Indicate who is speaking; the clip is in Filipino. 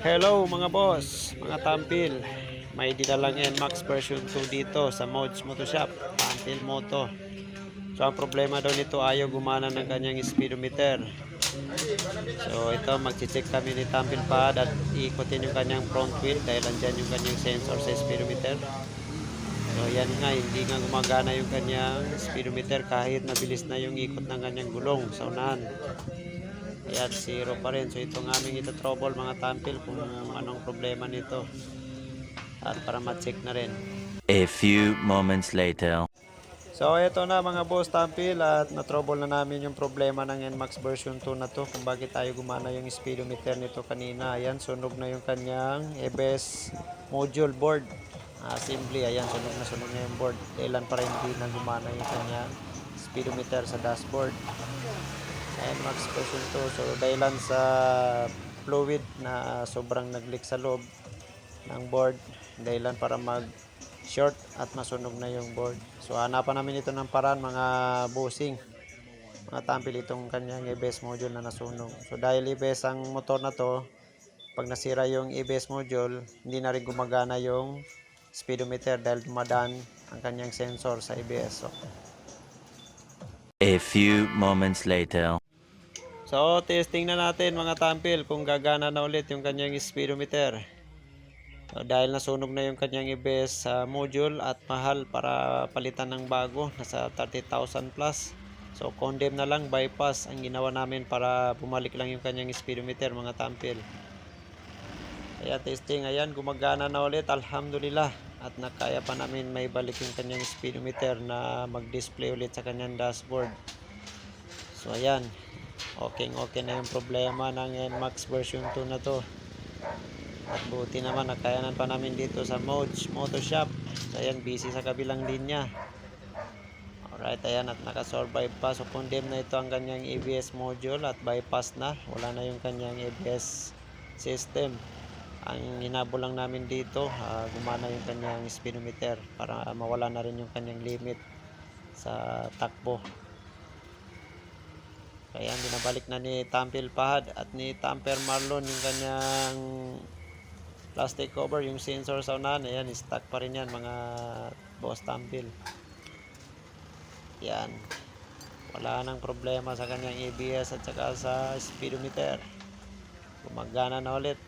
Speaker 1: Hello mga boss, mga tampil. May dinalang NMAX version 2 dito sa Mods Motoshop, Tampil Moto. So ang problema daw nito ayaw gumana ng kanyang speedometer. So ito magche-check kami ni Tampil Pad at ikutin yung kanyang front wheel dahil andyan yung kanyang sensor sa speedometer. So yan nga, hindi nga gumagana yung kanyang speedometer kahit mabilis na yung ikot ng kanyang gulong sa unahan. Ayan, zero pa rin. So itong aming ito trouble mga tampil kung anong problema nito. At para ma-check na rin.
Speaker 2: A few moments later.
Speaker 1: So ito na mga boss tampil at na-trouble na namin yung problema ng NMAX version 2 na to kung bakit tayo gumana yung speedometer nito kanina. Ayan, sunog na yung kanyang ABS module board. Ah, simply, ayan, sunog na sunog na yung board. Kailan para hindi na gumana yung kanyang speedometer sa dashboard. NMAX version 2. So dahilan sa fluid na sobrang nag-leak sa loob ng board. Dahilan para mag short at masunog na yung board. So hanapan namin ito ng paraan mga busing. Mga tampil itong kanyang ABS module na nasunog. So dahil ABS ang motor na to, pag nasira yung ABS module, hindi na rin gumagana yung speedometer dahil dumadaan ang kanyang sensor sa ABS. So,
Speaker 2: A few moments later.
Speaker 1: So, testing na natin mga tampil kung gagana na ulit yung kanyang speedometer. So, dahil nasunog na yung kanyang ABS sa module at mahal para palitan ng bago, nasa 30,000 plus. So, condemn na lang, bypass ang ginawa namin para bumalik lang yung kanyang speedometer mga tampil. Kaya testing, ayan, gumagana na ulit, alhamdulillah. At nakaya pa namin may balik yung kanyang speedometer na mag-display ulit sa kanyang dashboard. So ayan, okay okay na yung problema ng NMAX version 2 na to. At buti naman nakayanan pa namin dito sa Mods Motoshop. So ayan, busy sa kabilang linya. Alright, ayan at nakasurvive pa. So condemn na ito ang kanyang ABS module at bypass na. Wala na yung kanyang ABS system. Ang hinabol lang namin dito, ah, gumana yung kanyang speedometer para mawala na rin yung kanyang limit sa takbo. Kaya binabalik na ni Tampil Pahad at ni Tamper Marlon yung kanyang plastic cover, yung sensor sa unahan. Ayan, stock pa rin yan mga boss Tampil. Yan. Wala nang problema sa kanyang ABS at saka sa speedometer. Gumagana na ulit.